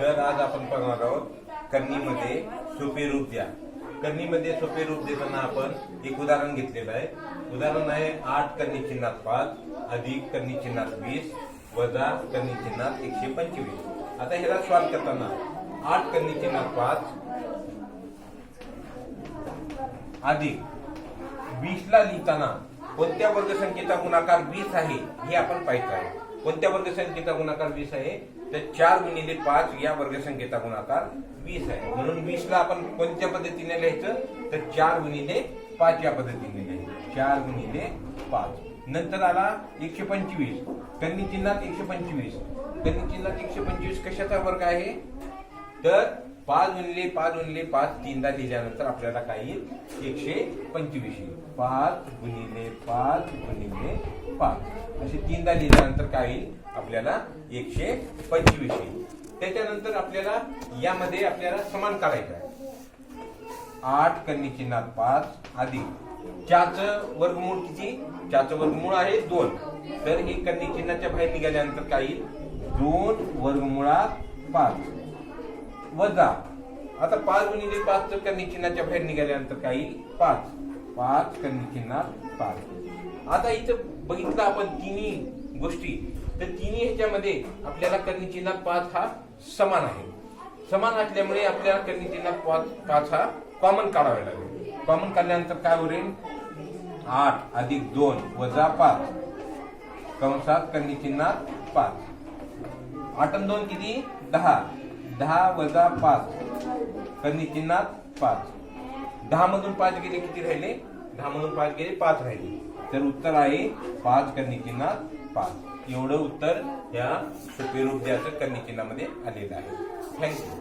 तर आज आपण पाहणार आहोत करणीमध्ये सोपे रूप द्या. करणीमध्ये सोपे रूप देताना आपण एक उदाहरण घेतलेलं आहे. उदाहरण आहे आठ कर्णी चिन्हात पाच अधिक कर्णी चिन्हात वीस वजा कर्णी चिन्हात एकशे पंचवीस. आता ह्याला सॉल्व करताना आठ कर्णी चिन्हात पाच अधिक वीस ला लिहिताना कोणत्या वर्गसंख्येचा गुणाकार वीस आहे हे आपण पाहिजे आहे. कोणत्या वर्गसंख्येचा गुणाकार वीस आहे? तर चार गुणिले पाच या वर्गसंख्येचा गुणाकार वीस आहे. म्हणून वीस ला आपण कोणत्या पद्धतीने लिहायचं? तर चार गुणिले पाच या पद्धतीने लिहायचं. चार गुणिले पाच. नंतर आला एकशे पंचवीस. कन्नी चिन्हात एकशे पंचवीस. कन्नी चिन्हात एकशे पंचवीस कशाचा वर्ग आहे? तर पाच गुणिले पाच गुणिले पाच तीनदा लिहिल्यानंतर आपल्याला काय येईल एकशे पंचवीस येईल. पाच गुणिले पाच गुणिले पाच. असे तीनदा लिहिल्यानंतर काय येईल आपल्याला एकशे पंचवीस येईल. त्याच्यानंतर आपल्याला यामध्ये आपल्याला समान करायचं आहे. आठ कन्नी चिन्हात पाच अधिक. चारचं वर्गमूळ किती? चारचं वर्गमूळ आहे दोन. तर हे कन्नी चिन्हाच्या बाहेर निघाल्यानंतर काय येईल दोन वर्गमुळात पाच. वजा. आता पाच गुणिले पाच कन्नी चिन्हाच्या बाहेर निघाल्यानंतर काय येईल पाच. पाच कन्नी चिन्हात पाच. आता इथं बघितलं आपण तिन्ही गोष्टी तर तिन्ही ह्याच्यामध्ये आपल्याला कन्नी चिन्हात पाच हा समान आहे. समान असल्यामुळे आपल्याला कन्नी चिन्हात पाच पाच हा कॉमन काढावा लागेल. कॉमन काढल्यानंतर काय होईल? आठ अधिक दोन वजा पाच. कंसात कन्नी चिन्हात पाच. आठ आणि दोन किती? दहा. दहा वजा पाच. कन्नी चिन्हात पाच. दहा मधून पाच गेले किती राहिले? दहा म्हणून पाच गेले पाच राहिले. तर उत्तर आहे पाच कन्नी पाच एवढं उत्तर या सोपे रूप द्याचं कन्नी आलेलं आहे. थँक्यू